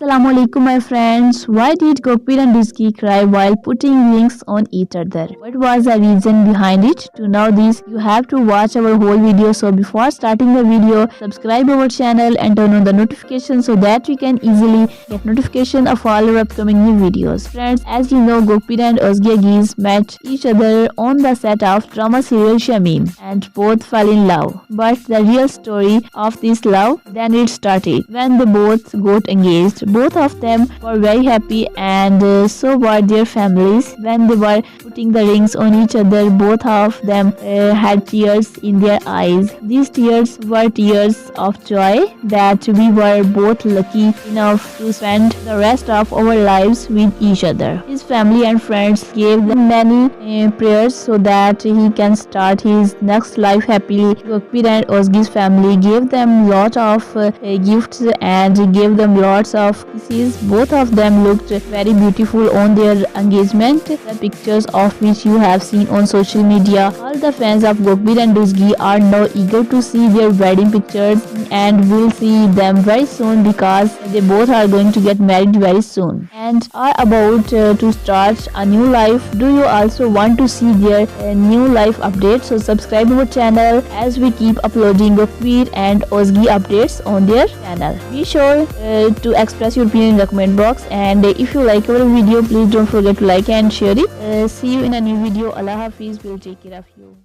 Assalamualaikum my friends. Why did Gokbir and Rizki cry while putting rings on each other? What was the reason behind it? To know this, you have to watch our whole video. So before starting the video, subscribe our channel and turn on the notification so that we can easily get notification of all our upcoming new videos. Friends, as you know, Gokbir and Ozgi Agiz met each other on the set of drama serial Shamim and both fell in love. But the real story of this love, then it started when they both got engaged both of them were very happy and uh, so were their families. When they were putting the rings on each other, both of them uh, had tears in their eyes. These tears were tears of joy that we were both lucky enough to spend the rest of our lives with each other. His family and friends gave them many uh, prayers so that he can start his next life happily. Gokbir and Ozgi's family gave them lot of uh, gifts and gave them lots of kisses. Both of them looked very beautiful on their engagement. The pictures of which you have seen on social media. All the fans of Gokbir and Duzgi are now eager to see their wedding pictures and will see them very soon because they both are going to get married very soon and are about uh, to start a new life. Do you also want to see their uh, new life updates? So subscribe our channel as we keep uploading Gokbir and Ozgi updates on their channel. Be sure uh, to express your opinion in the comment box. And if you like our video please don't forget to like and share it. Uh, see you in a new video. Allah hafiz will take care of you